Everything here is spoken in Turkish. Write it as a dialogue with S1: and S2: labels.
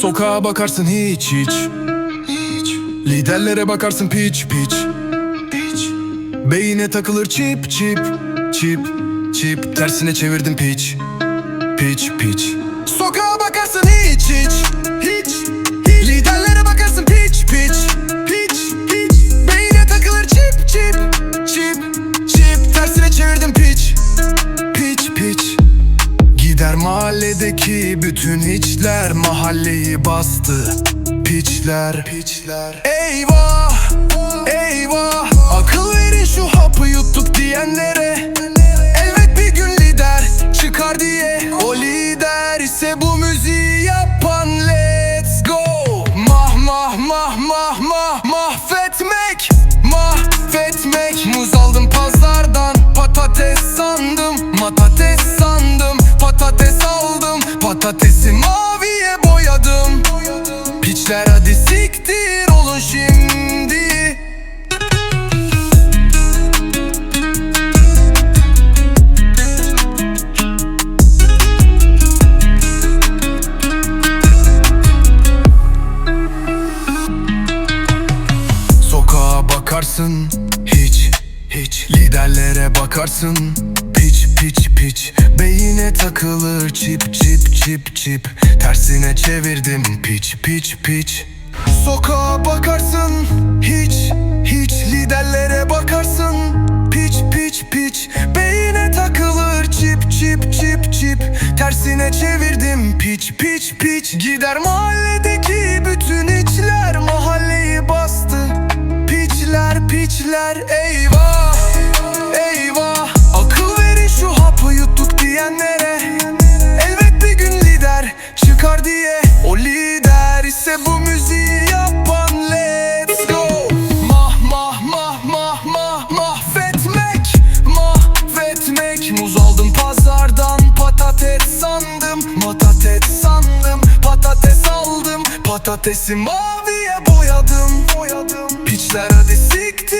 S1: Sokağa bakarsın hiç hiç. Hiç. Liderlere bakarsın piç piç. Piç. Beyine takılır çip çip Çip çip. Tersine çevirdim piç. Piç piç. Sokağa bakarsın hiç hiç mahalledeki bütün hiçler Mahalleyi bastı. Piçler Piçler. Eyvah Eyvah. Akıl verin şu hapı yuttuk diyenlere. Elbet bir gün lider çıkar diye. O lider ise bu müziği yapan Let's go. Mah mah mah mah mah mahvetmek Mahvetmek. Muz aldım pazardan Patates sandım Matates sandım siktir olun şimdi. Sokağa bakarsın hiç hiç. Liderlere bakarsın piç piç piç. Beyine takılır çip çip çip çip. Tersine çevirdim piç piç piç Sokağa bakarsın hiç hiç Liderlere bakarsın. Piç piç piç Beyine takılır çip çip çip çip. Tersine çevirdim piç piç piç. Gider mahalledeki bütün içler Mahalleyi bastı. Piçler piçler eyvah Patatesi maviye boyadım, boyadım. Piçler hadi siktir